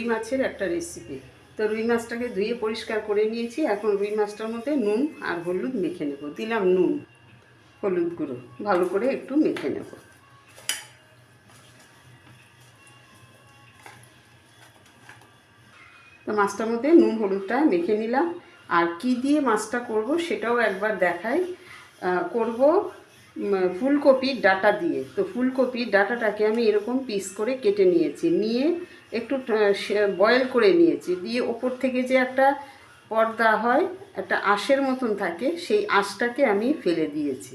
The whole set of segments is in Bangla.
রুই মাছের একটা রেসিপি তো রুই মাছটাকে ধুয়ে পরিষ্কার করে নিয়েছি। এখন রুই মাছটার মধ্যে নুন আর হলুদ মেখে নেব। দিলাম নুন, হলুদ গুঁড়ো। ভালো করে একটু মেখে নেব। তো মাছটার মধ্যে নুন, হলুদটা মেখে নিলাম। আর কি দিয়ে মাছটা করব সেটাও একবার দেখাই। করব ফুলকপির ডাটা দিয়ে। তো ফুলকপির ডাটাটাকে আমি এরকম পিস করে কেটে নিয়েছি। নিয়ে একটু বয়েল করে নিয়েছি। দিয়ে ওপর থেকে যে একটা পর্দা হয়, একটা আঁশের মতন থাকে, সেই আঁশটাকে আমি ফেলে দিয়েছি।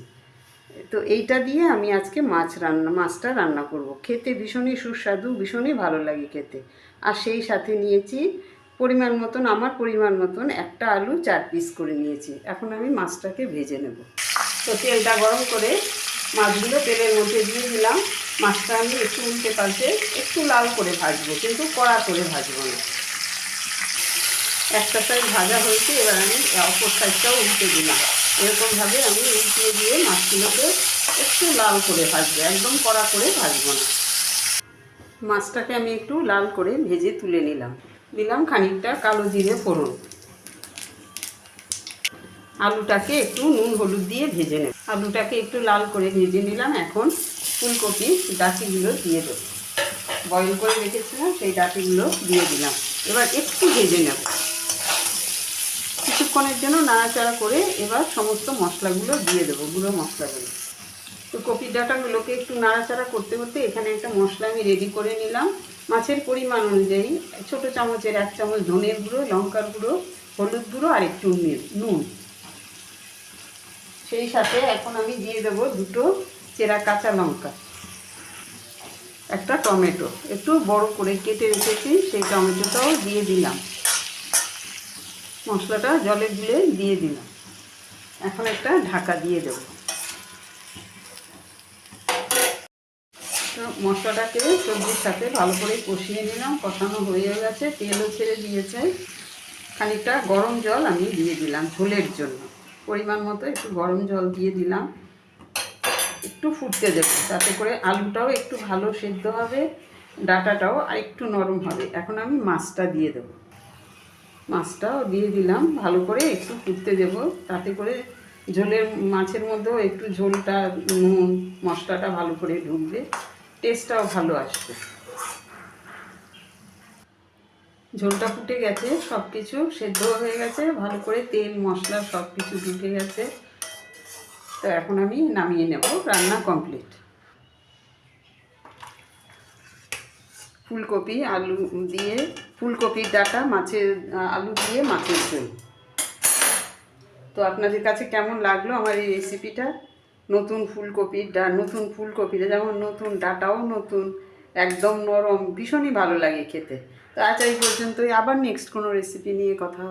তো এইটা দিয়ে আমি আজকে মাছ রান্না, মাছটা রান্না করব। খেতে ভীষণই সুস্বাদু, ভীষণই ভালো লাগে খেতে। আর সেই সাথে নিয়েছি পরিমাণ মতন, আমার পরিমাণ মতন একটা আলু, চার পিস করে নিয়েছি। এখন আমি মাছটাকে ভেজে নেব। তো তেলটা গরম করে মাছগুলো তেলের মধ্যে দিয়ে দিলাম। মাছটা আমি একটু উল্টে পাল্টে একটু লাল করে ভাজবো, কিন্তু কড়া করে ভাজবো না। একটা সাইড ভাজা হয়েছে, এবার আমি অপর সাইডটাও উল্টে দিলাম। এরকমভাবে আমি উল্টিয়ে দিয়ে মাছগুলোকে একটু লাল করে ভাজবো, একদম কড়া করে ভাজবো না। মাছটাকে আমি একটু লাল করে ভেজে তুলে নিলাম। দিলাম খানিকটা কালো জিরে ফোড়ন। আলুটাকে একটু নুন হলুদ দিয়ে ভেজে নেব। আলুটাকে একটু লাল করে ভেজে নিলাম এখন ফুলকপি ডাটিগুলো দিয়ে দেবো। বয়ল করে রেখেছিলাম, সেই ডাটিগুলো দিয়ে দিলাম। এবার একটু ভেজে নেব। কিছুক্ষণের জন্য নাড়াচাড়া করে এবার সমস্ত মশলাগুলো দিয়ে দেবো, গুঁড়ো মশলাগুলো। তো কপির ডাঁটাগুলোকে একটু নাড়াচাড়া করতে করতে এখানে একটা মশলা আমি রেডি করে নিলাম। মাছের পরিমাণ অনুযায়ী ছোটো চামচের এক চামচ ধনের গুঁড়ো, লঙ্কার গুঁড়ো, হলুদ গুঁড়ো আর একটু নুন- সেই সাথে এখন আমি দিয়ে দেবো দুটো চেরা কাঁচা লঙ্কা, একটা টমেটো। একটু বড় করে কেটে রেখেছি, সেই টমেটোটাও দিয়ে দিলাম। মশলাটা জলে গুলে দিয়ে দিলাম। এখন একটা ঢাকা দিয়ে দেবো। মশলাটাকে সবজির সাথে ভালো করে কষিয়ে নিলাম, কষানো হয়ে গেছে, তেলও ছেড়ে দিয়েছে। খানিকটা গরম জল আমি দিয়ে দিলাম ঝোলের জন্য। পরিমাণ মতো একটু গরম জল দিয়ে দিলাম। একটু ফুটতে দেবো, তাতে করে আলুটাও একটু ভালো সেদ্ধ হবে, ডাটাটাও আর একটু নরম হবে। এখন আমি মাছটা দিয়ে দেবো। মাছটাও দিয়ে দিলাম, ভালো করে একটু ফুটতে দেবো, তাতে করে ঝোলের মাছের মধ্যেও একটু ঝোলটা, নুন, মশলাটা ভালো করে ঢুকবে, টেস্টটাও ভালো আসবে। ঝোলটা ফুটে গেছে সব কিছু সেদ্ধ হয়ে গেছে, ভালো করে তেল, মশলা সব কিছু ঢুকে গেছে। তো এখন আমি নামিয়ে নেব রান্না কমপ্লিট ফুলকপি, আলু দিয়ে, ফুলকপির ডাটা, মাছের, আলু দিয়ে মাছের ঝোল। তো আপনাদের কাছে কেমন লাগল আমার এই রেসিপিটা নতুন ফুলকপির ডা, নতুন ফুলকপিটা যেমন নতুন ডাটাও নতুন। একদম নরম, ভীষণই ভালো লাগে খেতে। তো আজ এই পর্যন্তই। আবার নেক্সট কোনো রেসিপি নিয়ে কথা